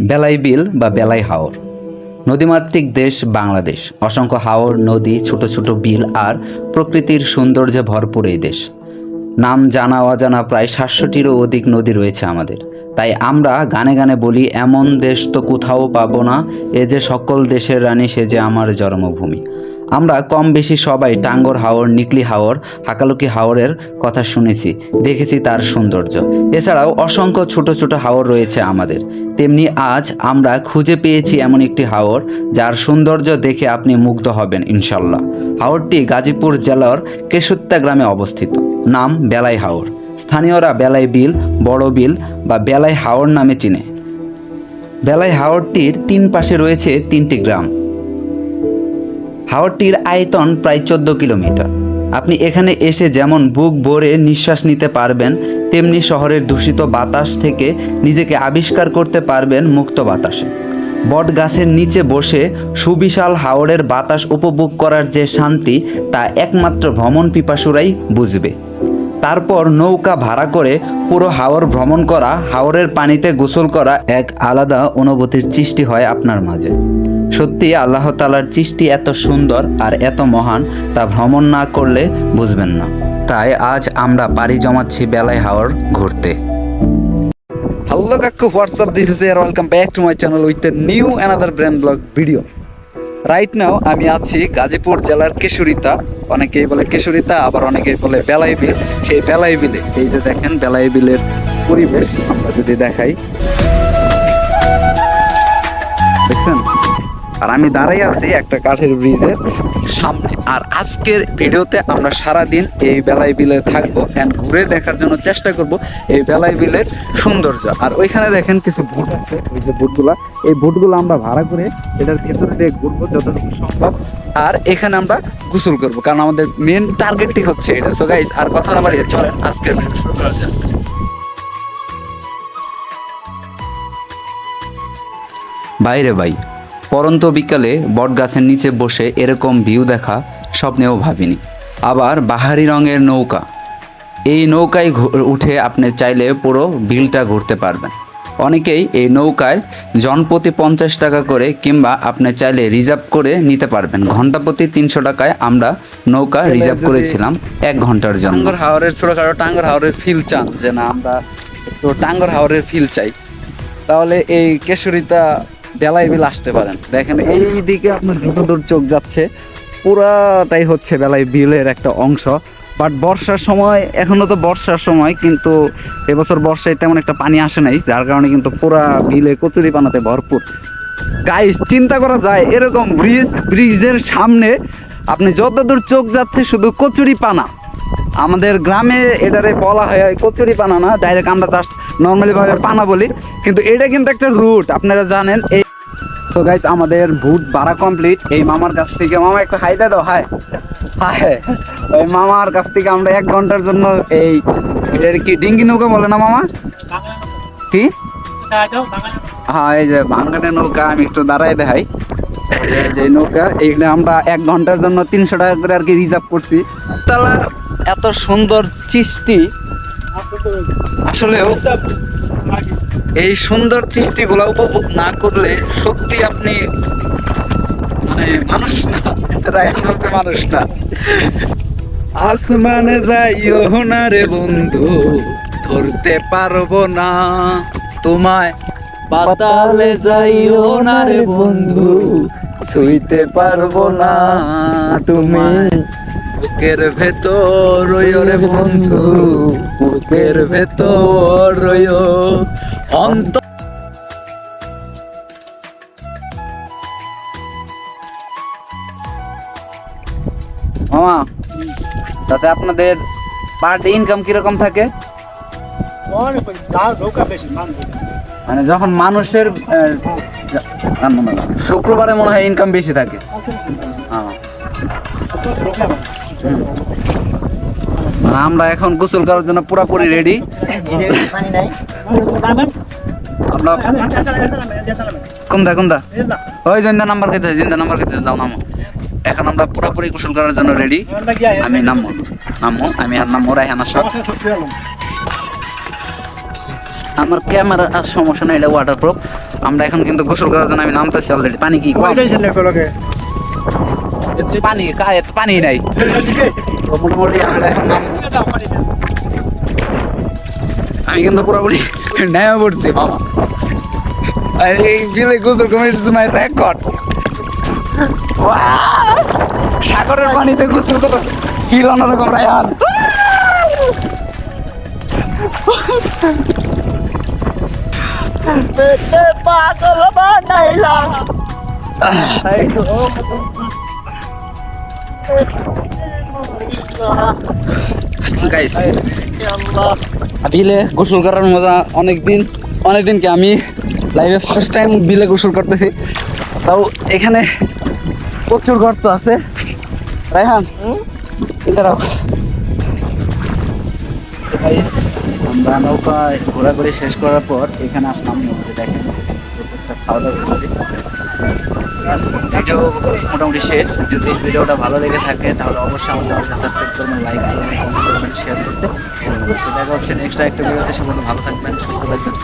বেলাই বিল বা বেলাই হাওর। নদীমাতৃক দেশ বাংলাদেশ। অসংখ্য হাওর, নদী, ছোট ছোট বিল আর প্রকৃতির সৌন্দর্যে ভরপুর এই দেশ। নাম জানা অজানা প্রায় সাতশোটিরও অধিক নদী রয়েছে আমাদের। তাই আমরা গানে গানে বলি, এমন দেশ তো কোথাও পাবো না, এ যে সকল দেশের রানী, সে যে আমার জন্মভূমি। আমরা কম বেশি সবাই টাঙ্গর হাওর, নিকলি হাওর, হাকালুকি হাওরের কথা শুনেছি, দেখেছি তার সৌন্দর্য। এছাড়াও অসংখ্য ছোট ছোট হাওর রয়েছে আমাদের। তেমনি আজ আমরা খুঁজে পেয়েছি এমন একটি হাওর, যার সৌন্দর্য দেখে আপনি মুগ্ধ হবেন, ইনশাল্লাহ। হাওরটি গাজীপুর জেলার কেশুত্তা গ্রামে অবস্থিত। নাম বেলাই হাওর। স্থানীয়রা বেলাই বিল, বড় বিল বা বেলাই হাওর নামে চিনে। বেলাই হাওরটির তিন পাশে রয়েছে তিনটি গ্রাম। হাওরটির আয়তন প্রায় চোদ্দ কিলোমিটার। আপনি এখানে এসে যেমন বুক ভরে নিঃশ্বাস নিতে পারবেন, তেমনি শহরের দূষিত বাতাস থেকে নিজেকে আবিষ্কার করতে পারবেন মুক্ত বাতাসে। বট গাছের নিচে বসে সুবিশাল হাওরের বাতাস উপভোগ করার যে শান্তি, তা একমাত্র ভ্রমণ পিপাসুরাই বুঝবে। তারপর নৌকা ভাড়া করে পুরো হাওর ভ্রমণ করা, হাওরের পানিতে গোসল করা এক আলাদা অনুভূতির সৃষ্টি হয় আপনার মাঝে। সত্যি আল্লাহ তালার সৃষ্টি এত সুন্দর আর এত মহান তা ভ্রমণ না করলে বুঝবেন না। তাই আজ আমরা পাড়ি জমাচ্ছি বেলায় হাওর ঘুরতে। হ্যালো কাকু হোয়াটসঅ্যাপ দিস ইজ এর welcome back to my channel with new another brand blog video right now আমি আছি গাজীপুর জেলার কেশুরিতা। অনেকেই বলে কেশুরিতা, আবার অনেকেই বলে বেলাই বিল সেই বেলাই বিলে এই যে দেখেন বেলাই বিলের পরিবেশ, আমরা যদি দেখাই। আর আমি দাঁড়াই আছি একটা কাঠের ব্রিজের সামনে। আর আজকের ভিডিওতে আমরা সারা দিন এই বেলাই বিলে থাকব অ্যান্ড ঘুরে দেখার জন্য চেষ্টা করব এই বেলাই বিলের সৌন্দর্য। আর ওইখানে দেখেন কিছু বুট আছে, ওই যে বুটগুলা এই বুটগুলো আমরা ভাড়া করে এটার ভেতরে দিয়ে ঘুরবো যতটুকু সম্ভব। আর এখানে আমরা গোসল করব, কারণ আমাদের মেন টার্গেটটি হচ্ছে এটা। সো গাইস আর কথা না বাড়িয়ে চলেন আজকের ভিডিও শুরু করা যাক বাইরে ভাই পরন্ত বিকালে বটগাছের নিচে বসে এরকম ভিউ দেখা স্বপ্নেও ভাবিনি। আবার বাহারি রঙের নৌকা। এই নৌকায় উঠে আপনি চাইলে পুরো বিলটা ঘুরতে পারবেন। অনেকেই এই নৌকায় জনপ্রতি পঞ্চাশ টাকা করে কিংবা আপনি চাইলে রিজার্ভ করে নিতে পারবেন। ঘণ্টা প্রতি তিনশো টাকায় আমরা নৌকা রিজার্ভ করেছিলাম এক ঘণ্টার জন্য। টাঙ্গর হাওরের ছোটখাটো টাঙ্গর হাওরের ফিল চান যে না আমরা একটু টাঙ্গর হাওরের ফিল চাই। তাহলে এই কেশরিতা বেলায় বিল আসতে পারেন। দেখেন এই দিকে আপনার যতদূর চোখ যাচ্ছে, পুরাটাই হচ্ছে বেলায় বিলের একটা অংশ। বাট বর্ষার সময়, এখনও তো বর্ষার সময়, কিন্তু এবছর বর্ষায় তেমন একটা পানি আসে নাই, যার কারণে কিন্তু পুরা বিলে কচুরি পানাতে ভরপুর। গাইস চিন্তা করা যায়, এরকম ব্রিজ ব্রিজের সামনে আপনি যতদূর চোখ যাচ্ছে শুধু কচুরি পানা। আমাদের গ্রামে এটারে বলা হয় কচুরি পানা না ডাইরেক্ট আমরা জাস্ট নর্মালি ভাবে পানা বলি। কিন্তু এটা কিন্তু একটা রুট আপনারা জানেন, এই তো গাইস আমাদের ভুট ভাড়া কমপ্লিট এই মামার কাছ থেকে মামা, একটা হাই দে দাও হাই হাই ওই মামার কাছ থেকে আমরা এক ঘণ্টার জন্য এই এটার কি ডিঙ্গি নৌকা বলে না মামা? কি? হ্যাঁ এই যে ভাঙ্গানে নৌকা, আমি একটু দাঁড়াই দেখাই। যে- নৌকা এইখানে আমরা এক ঘণ্টার জন্য তিনশো টাকা করে আর কি রিজার্ভ করছি। তালা এত সুন্দর সৃষ্টি। আসলেও এই সুন্দর সৃষ্টিগুলো উপভোগ না করলে সত্যি আপনি মানে মানুষ না রায়ান বলতে মানুষ না। আসমানে যাইও না রে বন্ধু, ধরতে পারব না। তোমায় পাতালে যাইও না রে বন্ধু ছুঁইতে পারব না তুমি। বুকের ভেতর রে বন্ধু বুকের ভেতর অন্ত মামা তাতে আপনাদের পার ডে ইনকাম কীরকম থাকে? মানে যখন মানুষের শুক্রবারে মনে হয় ইনকাম বেশি থাকে। হ্যাঁ। আমরা এখন গোসল করার জন্য পুরোপুরি রেডি আমরা কোনটা কোনটা ওই জিন্দা নাম্বার খেতে, জিন্দা নাম্বার খেতে, যাও নামো। এখন আমরা পুরোপুরি গোসল করার জন্য রেডি আমি নামো নামো, আমি আর নামো, রায়হান আশরাফ। আমার ক্যামেরা আর সমস্যা নেই, এটা ওয়াটার প্রুফ আমরা এখন কিন্তু গোসল করার জন্য আমি নামতেছি অলরেডি পানি কি পানি পানি নাই। মোটামুটি আমরা এখন আমি কিন্তু পুরোপুরি নেমে পড়ছি বাবা। এই বিলে গোসল কমিটির সময় রেকর্ড। সাগরের পানিতে গোসল করো। কি অন্যরকম পাগল গাইস বিলে গোসল করার মজা অনেকদিন অনেকদিন কি আমি লাইভে ফার্স্ট টাইম বিলে গোসল করতেছি। তাও এখানে প্রচুর গর্ত আছে। রায়হান এটারাও গাইস আমরা নৌকায় ঘোরাঘুরি শেষ করার পর এখানে আসলাম নদীতে, দেখেন। ভিডিও মোটামুটি শেষ। যদি ভিডিওটা ভালো লেগে থাকে, তাহলে অবশ্যই আমাদের চ্যানেলটা সাবস্ক্রাইব করবেন লাইক করবেন কমেন্ট করবেন শেয়ার করতে দেখা হচ্ছে নেক্সট একটা ভিডিওতে। সবাই ভালো থাকবেন, সুস্থ থাকবেন।